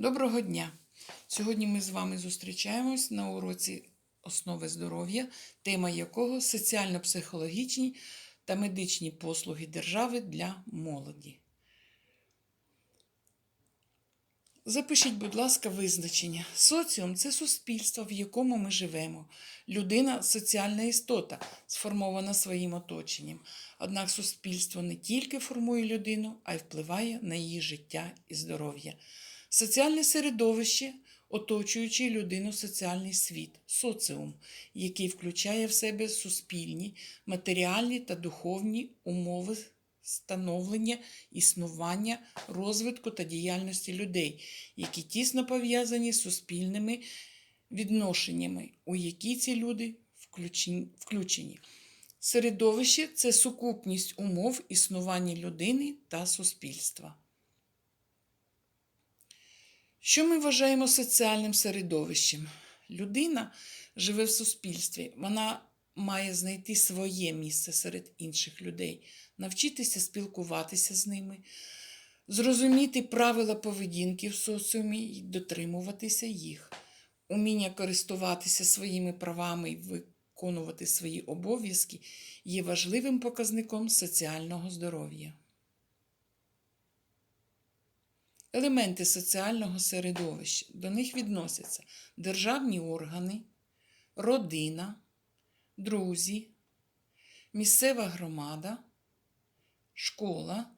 Доброго дня! Сьогодні ми з вами зустрічаємось на уроці основи здоров'я, тема якого соціально-психологічні та медичні послуги держави для молоді. Запишіть, будь ласка, визначення. Соціум це суспільство, в якому ми живемо. Людина соціальна істота, сформована своїм оточенням. Однак суспільство не тільки формує людину, а й впливає на її життя і здоров'я. Соціальне середовище, оточуючи людину соціальний світ, соціум, який включає в себе суспільні, матеріальні та духовні умови становлення, існування, розвитку та діяльності людей, які тісно пов'язані з суспільними відношеннями, у які ці люди включені. Середовище це сукупність умов існування людини та суспільства. Що ми вважаємо соціальним середовищем? Людина живе в суспільстві, вона має знайти своє місце серед інших людей, навчитися спілкуватися з ними, зрозуміти правила поведінки в соціумі і дотримуватися їх, уміння користуватися своїми правами і виконувати свої обов'язки є важливим показником соціального здоров'я. Елементи соціального середовища. До них відносяться державні органи, родина, друзі, місцева громада, школа,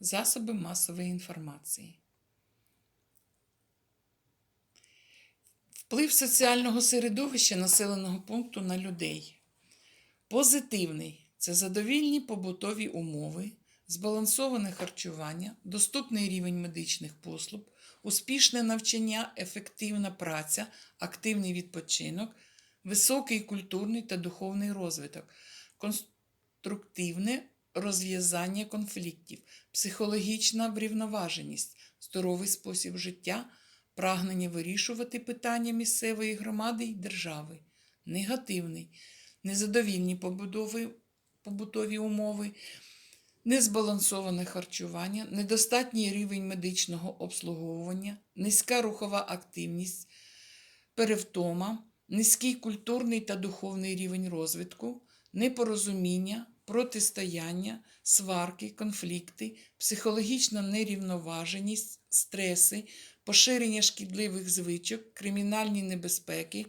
засоби масової інформації. Вплив соціального середовища населеного пункту на людей. Позитивний це задовільні побутові умови, збалансоване харчування, доступний рівень медичних послуг, успішне навчання, ефективна праця, активний відпочинок, високий культурний та духовний розвиток, конструктивне розв'язання конфліктів, психологічна врівноваженість, здоровий спосіб життя, прагнення вирішувати питання місцевої громади й держави, негативний, незадовільні побудови, побутові умови, незбалансоване харчування, недостатній рівень медичного обслуговування, низька рухова активність, перевтома, низький культурний та духовний рівень розвитку, непорозуміння, протистояння, сварки, конфлікти, психологічна нерівноваженість, стреси, поширення шкідливих звичок, кримінальні небезпеки,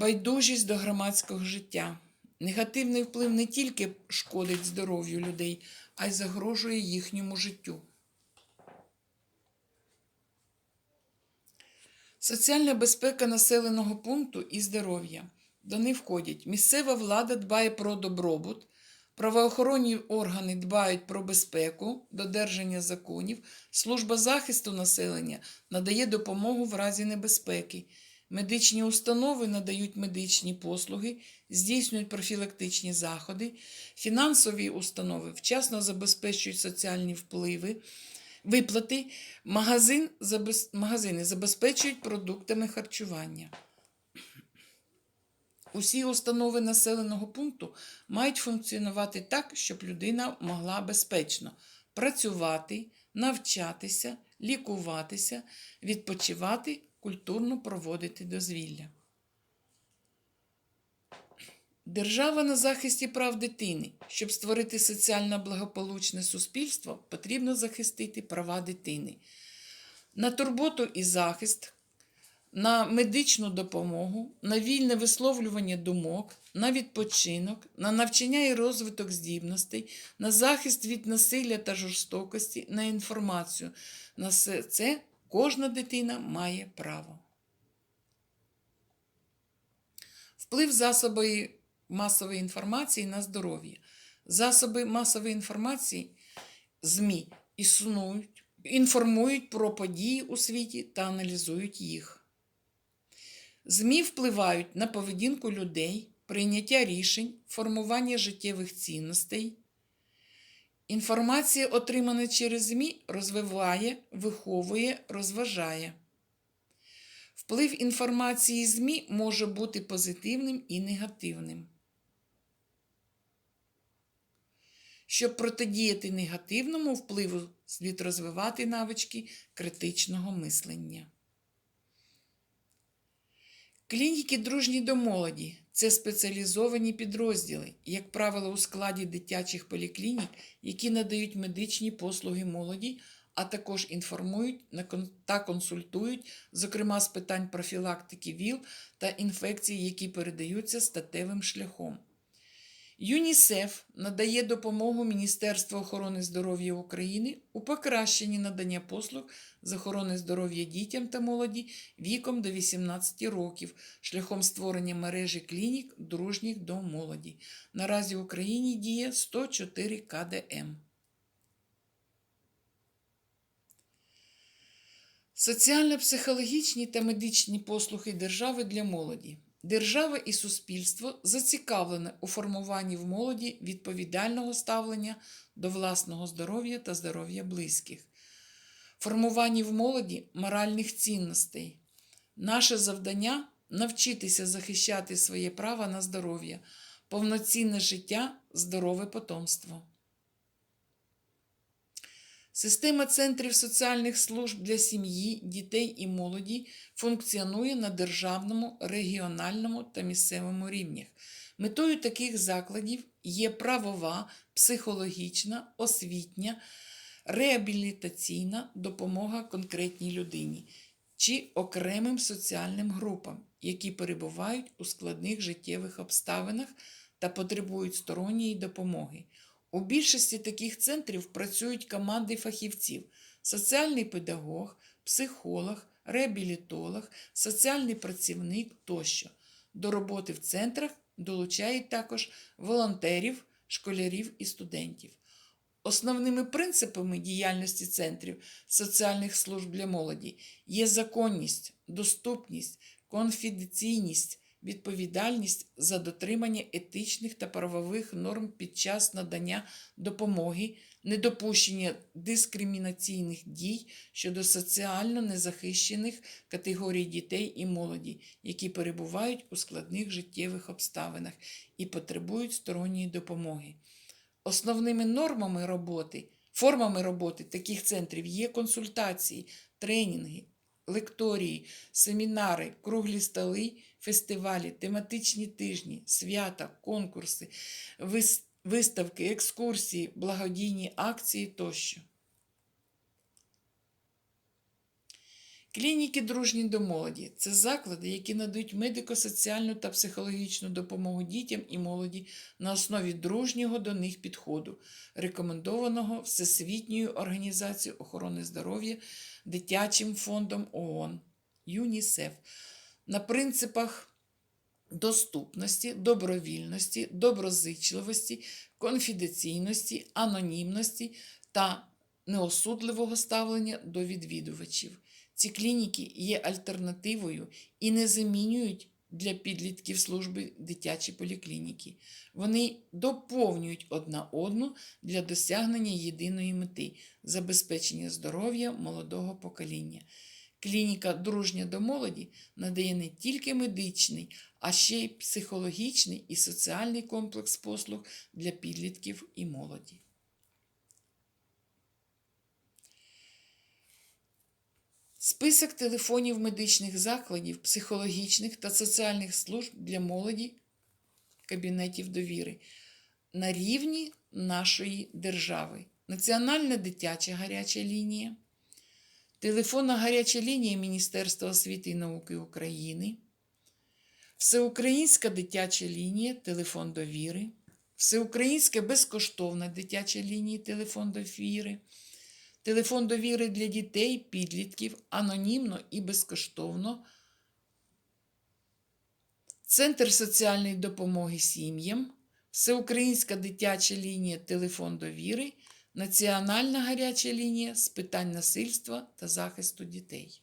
байдужість до громадського життя. Негативний вплив не тільки шкодить здоров'ю людей, а й загрожує їхньому життю. Соціальна безпека населеного пункту і здоров'я. До них входять місцева влада дбає про добробут, правоохоронні органи дбають про безпеку, додержання законів, служба захисту населення надає допомогу в разі небезпеки. Медичні установи надають медичні послуги, здійснюють профілактичні заходи, фінансові установи вчасно забезпечують соціальні впливи, виплати, магазин, магазини забезпечують продуктами харчування. Усі установи населеного пункту мають функціонувати так, щоб людина могла безпечно працювати, навчатися, лікуватися, відпочивати, культурно проводити дозвілля. Держава на захисті прав дитини. Щоб створити соціально благополучне суспільство, потрібно захистити права дитини. На турботу і захист, на медичну допомогу, на вільне висловлювання думок, на відпочинок, на навчання і розвиток здібностей, на захист від насилля та жорстокості, на інформацію. На все це кожна дитина має право. Вплив засобів масової інформації на здоров'я. Засоби масової інформації ЗМІ існують, інформують про події у світі та аналізують їх. ЗМІ впливають на поведінку людей, прийняття рішень, формування життєвих цінностей. Інформація, отримана через ЗМІ, розвиває, виховує, розважає. Вплив інформації ЗМІ може бути позитивним і негативним. Щоб протидіяти негативному впливу, слід розвивати навички критичного мислення. Клініки дружні до молоді це спеціалізовані підрозділи, як правило, у складі дитячих поліклінік, які надають медичні послуги молоді, а також інформують та консультують, зокрема з питань профілактики ВІЛ та інфекцій, які передаються статевим шляхом. ЮНІСЕФ надає допомогу Міністерству охорони здоров'я України у покращенні надання послуг з охорони здоров'я дітям та молоді віком до 18 років шляхом створення мережі клінік дружніх до молоді. Наразі в Україні діє 104 КДМ. Соціально-психологічні та медичні послуги держави для молоді. Держава і суспільство зацікавлене у формуванні в молоді відповідального ставлення до власного здоров'я та здоров'я близьких, формуванні в молоді моральних цінностей. Наше завдання навчитися захищати своє право на здоров'я, повноцінне життя, здорове потомство. Система центрів соціальних служб для сім'ї, дітей і молоді функціонує на державному, регіональному та місцевому рівнях. Метою таких закладів є правова, психологічна, освітня, реабілітаційна допомога конкретній людині чи окремим соціальним групам, які перебувають у складних життєвих обставинах та потребують сторонньої допомоги. У більшості таких центрів працюють команди фахівців: соціальний педагог, психолог, реабілітолог, соціальний працівник тощо. До роботи в центрах долучають також волонтерів, школярів і студентів. Основними принципами діяльності центрів соціальних служб для молоді є законність, доступність, конфіденційність, відповідальність за дотримання етичних та правових норм під час надання допомоги, недопущення дискримінаційних дій щодо соціально незахищених категорій дітей і молоді, які перебувають у складних життєвих обставинах і потребують сторонньої допомоги. Основними нормами роботи, формами роботи таких центрів є консультації, тренінги, лекторії, семінари, круглі столи, фестивалі, тематичні тижні, свята, конкурси, виставки, екскурсії, благодійні акції тощо. Клініки дружні до молоді це заклади, які надають медико-соціальну та психологічну допомогу дітям і молоді на основі дружнього до них підходу, рекомендованого Всесвітньою організацією охорони здоров'я Дитячим фондом ООН ЮНІСЕФ на принципах доступності, добровільності, доброзичливості, конфіденційності, анонімності та неосудливого ставлення до відвідувачів. Ці клініки є альтернативою і не замінюють для підлітків служби дитячі поліклініки. Вони доповнюють одна одну для досягнення єдиної мети забезпечення здоров'я молодого покоління. Клініка Дружня до молоді надає не тільки медичний, а ще й психологічний і соціальний комплекс послуг для підлітків і молоді. Список телефонів медичних закладів, психологічних та соціальних служб для молоді кабінетів довіри на рівні нашої держави. Національна дитяча гаряча лінія, телефонна гаряча лінія Міністерства освіти і науки України, Всеукраїнська дитяча лінія, телефон довіри, Всеукраїнська безкоштовна дитяча лінія, телефон довіри. Телефон довіри для дітей, підлітків анонімно і безкоштовно. Центр соціальної допомоги сім'ям, Всеукраїнська дитяча лінія Телефон довіри, Національна гаряча лінія з питань насильства та захисту дітей.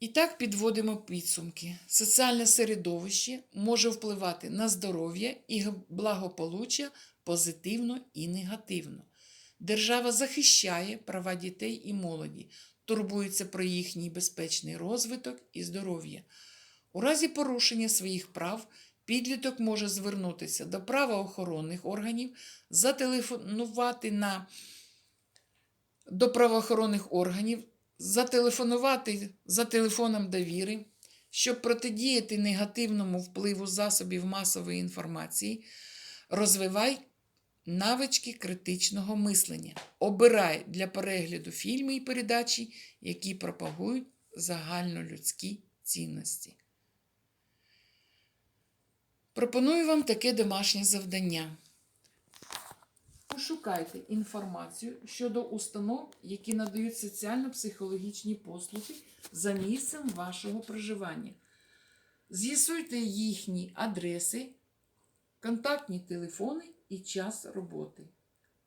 І так підводимо підсумки. Соціальне середовище може впливати на здоров'я і благополуччя позитивно і негативно. Держава захищає права дітей і молоді, турбується про їхній безпечний розвиток і здоров'я. У разі порушення своїх прав підліток може звернутися до правоохоронних органів, зателефонувати на до правоохоронних органів, зателефонувати за телефоном довіри, щоб протидіяти негативному впливу засобів масової інформації, розвивай навички критичного мислення. Обирай для перегляду фільми і передачі, які пропагують загальнолюдські цінності. Пропоную вам таке домашнє завдання. Пошукайте інформацію щодо установ, які надають соціально-психологічні послуги за місцем вашого проживання. З'ясуйте їхні адреси, контактні телефони і час роботи.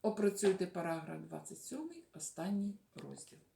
Опрацюйте параграф 27, останній розділ.